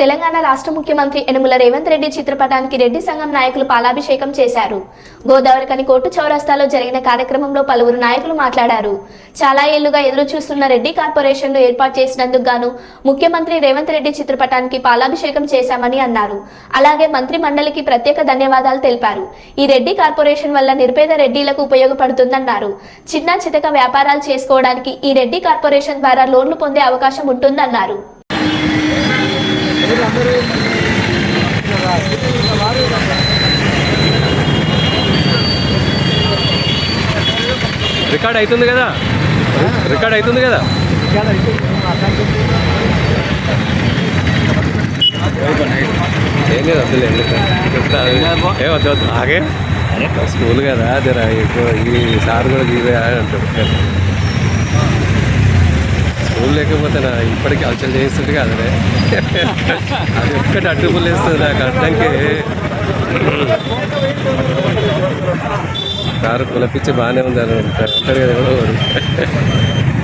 తెలంగాణ రాష్ట్ర ముఖ్యమంత్రి యనుమల రేవంత్ రెడ్డి చిత్రపటానికి రెడ్డి సంఘం నాయకులు పాలాభిషేకం చేశారు. గోదావరికని కోర్టు చౌరస్తాలో జరిగిన కార్యక్రమంలో పలువురు నాయకులు మాట్లాడారు. చాలా ఏళ్ళుగా ఎదురు చూస్తున్న రెడ్డి కార్పొరేషన్ను ఏర్పాటు చేసినందుకు గాను ముఖ్యమంత్రి రేవంత్ రెడ్డి చిత్రపటానికి పాలాభిషేకం చేశామని అన్నారు. అలాగే మంత్రి మండలికి ప్రత్యేక ధన్యవాదాలు తెలిపారు. ఈ రెడ్డి కార్పొరేషన్ వల్ల నిర్పేద రెడ్డిలకు ఉపయోగపడుతుందన్నారు. చిన్న చితక వ్యాపారాలు చేసుకోవడానికి ఈ రెడ్డి కార్పొరేషన్ ద్వారా లోన్లు పొందే అవకాశం ఉంటుందన్నారు. రికార్డ్ అవుతుంది కదా? రికార్డ్ అవుతుంది కదా? ఏం లేదు వద్దులే ఏ వద్దు వద్దు. ఆగే. స్కూల్ కదా జర ఎక్కువ ఈ సార్ కూడా ఇవే అని అంటాడు. స్కూల్ లేకపోతే నా ఇప్పటికీ అలచల్ చేయిస్తుంది కాదు అది ఒక్కటి అడ్డుపులేస్తుంది నాకు అడ్డంకి. కారు కులపించి బాగానే ఉంది అని అంటారు కదా కూడా ఒకరు.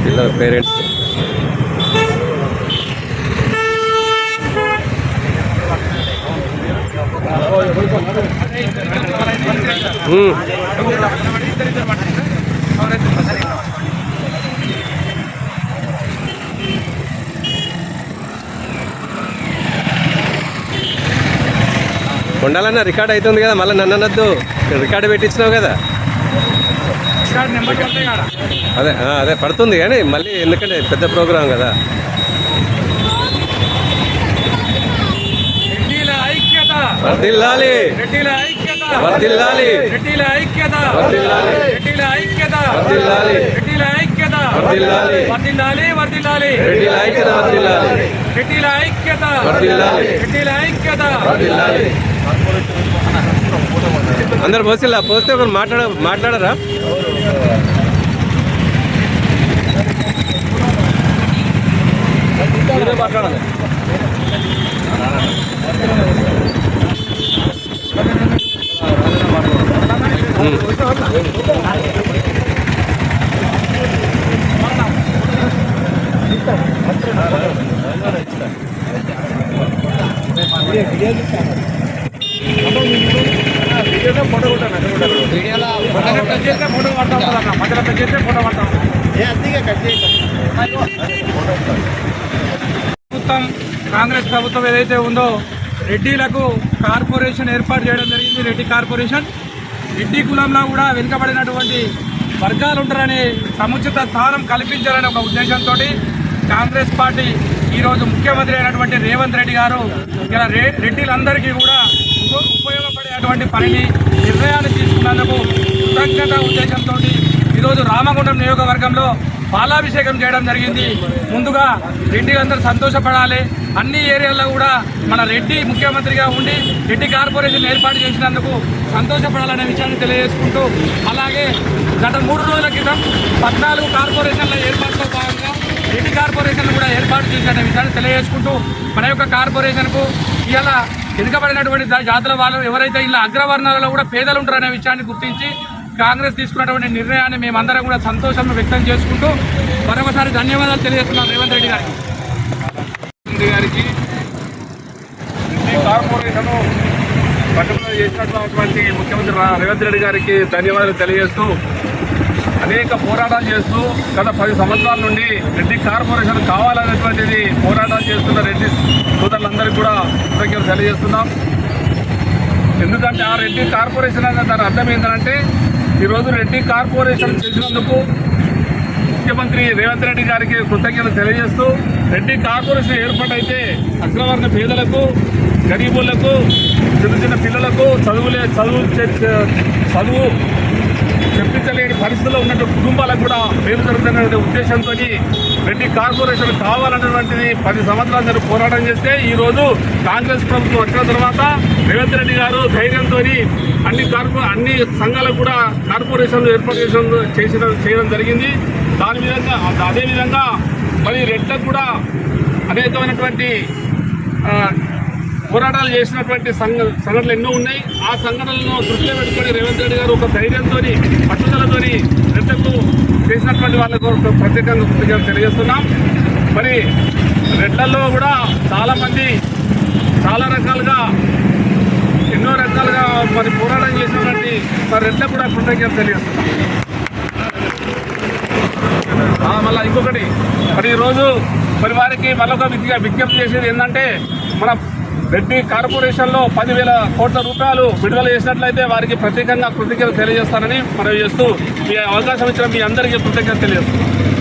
పిల్లల పేరెంట్స్ ఉండాలన్న రికార్డ్ అవుతుంది కదా మళ్ళీ నన్ను అనొద్దు. రికార్డు పెట్టించినావు కదా. అదే అదే పడుతుంది కానీ మళ్ళీ ఎందుకంటే పెద్ద ప్రోగ్రాం కదా. వర్దిల్లాలి వర్దిల్లాలి వర్దిల్లాలి వర్దిల్లాలి వర్దిల్లాలి వర్దిల్లాలి వర్దిల్లాలి రెడ్డిల ఐక్యత వర్దిల్లాలి రెడ్డిల ఐక్యత వర్దిల్లాలి రెడ్డిల ఐక్యత వర్దిల్లాలి అందరు పోసిల్లా పోస్తే ఒకరు మాట్లాడ మాట్లాడరా మధ్యలో చేస్తే ఫోటో పడతా ఉంటుంది అన్న. మధ్యలో చేస్తే ఫోటో పడతా ఉంటుంది. ప్రభుత్వం కాంగ్రెస్ ప్రభుత్వం ఏదైతే ఉందో రెడ్డిలకు కార్పొరేషన్ ఏర్పాటు చేయడం జరిగింది. రెడ్డి కార్పొరేషన్ రెడ్డి కులంలో కూడా వెనుకబడినటువంటి వర్గాలు ఉంటారని సముచిత స్థానం కల్పించాలనే ఒక ఉద్దేశంతో కాంగ్రెస్ పార్టీ ఈరోజు ముఖ్యమంత్రి అయినటువంటి రేవంత్ రెడ్డి గారు ఇలా రెడ్డిలందరికీ కూడా ఉపయోగపడేటువంటి పనిని నిర్ణయాన్ని తీసుకున్నందుకు కృతజ్ఞత ఉద్దేశంతో ఈరోజు రామగుండం నియోజకవర్గంలో పాలాభిషేకం చేయడం జరిగింది. ముందుగా రెడ్డి అందరూ సంతోషపడాలి. అన్ని ఏరియాల్లో కూడా మన రెడ్డి ముఖ్యమంత్రిగా ఉండి రెడ్డి కార్పొరేషన్ ఏర్పాటు చేసినందుకు సంతోషపడాలనే విషయాన్ని తెలియజేసుకుంటూ అలాగే గత మూడు రోజుల క్రితం పద్నాలుగు కార్పొరేషన్ల ఏర్పాటులో భాగంగా రెడ్డి కార్పొరేషన్ కూడా ఏర్పాటు చేసిన విషయాన్ని తెలియజేసుకుంటూ మన యొక్క కార్పొరేషన్కు ఇలా వెనుకబడినటువంటి జాతుల వాళ్ళు ఎవరైతే ఇలా అగ్రవర్ణాలలో కూడా పేదలు ఉంటారనే విషయాన్ని గుర్తించి కాంగ్రెస్ తీసుకున్నటువంటి నిర్ణయాన్ని మేమందరం కూడా సంతోషం వ్యక్తం చేసుకుంటూ మరొకసారి ధన్యవాదాలు తెలియజేస్తున్నాం రేవంత్ రెడ్డి గారికి. రెడ్డి గారికి ఈ కార్పొరేషన్ ప్రకటన చేసినటువంటి ముఖ్యమంత్రి రేవంత్ రెడ్డి గారికి ధన్యవాదాలు తెలియజేస్తూ అనేక పోరాటాలు చేస్తూ గత పది సంవత్సరాల నుండి రెడ్డి కార్పొరేషన్ కావాలనేటువంటిది పోరాటాలు చేస్తున్న రెడ్డి సోదరులందరికీ కూడా కృతజ్ఞతలు తెలియజేస్తున్నాం. ఎందుకంటే ఆ రెడ్డి కార్పొరేషన్ అనే దాని అర్థం ఏంటంటే ఈరోజు రెడ్డి కార్పొరేషన్ చేసినందుకు ముఖ్యమంత్రి రేవంత్ రెడ్డి గారికి కృతజ్ఞతలు తెలియజేస్తూ రెడ్డి కార్పొరేషన్ ఏర్పాటైతే అగ్రవర్ణ పేదలకు గరీబులకు చిన్న చిన్న పిల్లలకు చదువులే చదువు చే- చదువు చెప్పించలేని పరిస్థితుల్లో ఉన్నటువంటి కుటుంబాలకు కూడా మేలు జరుగుతున్న ఉద్దేశంతో రెడ్డి కార్పొరేషన్ కావాలన్నటువంటిది పది సంవత్సరాలు నుంచి పోరాటం చేస్తే ఈరోజు కాంగ్రెస్ ప్రభుత్వం వచ్చిన తర్వాత రేవంత్ రెడ్డి గారు ధైర్యంతో అన్ని కార్పొరే అన్ని సంఘాలకు కూడా కార్పొరేషన్లు ఏర్పాటు చేసిన చేసిన చేయడం జరిగింది. దాని విధంగా అదేవిధంగా మరి రెడ్లకు కూడా అనేకమైనటువంటి పోరాటాలు చేసినటువంటి సంఘ సంఘటనలు ఎన్నో ఉన్నాయి. ఆ సంఘటనలను దృష్టిలో పెట్టుకొని రేవంత్ రెడ్డి గారు ఒక ధైర్యంతో పట్టుదలతో రెడ్లకు చేసినటువంటి వాళ్ళకు ఒక ప్రత్యేకంగా కృతజ్ఞతలు తెలియజేస్తున్నాం. మరి రెడ్లలో కూడా చాలామంది చాలా రకాలుగా ఎన్నో రకాలుగా మరి పోరాటం చేసినటువంటి మరి రెడ్ల కూడా కృతజ్ఞత తెలియజేస్తున్నాం. మళ్ళీ ఇంకొకటి మరి ఈరోజు మరి వారికి మరొక విజ్ఞప్తి చేసేది ఏంటంటే మన రెడ్డి కార్పొరేషన్లో పదివేల కోట్ల రూపాయలు విడుదల చేసినట్లయితే వారికి ప్రత్యేకంగా కృతజ్ఞత తెలియజేస్తానని మనం చేస్తూ మీ అవకాశం ఇచ్చిన మీ అందరికీ కృతజ్ఞత తెలియజేస్తున్నాను.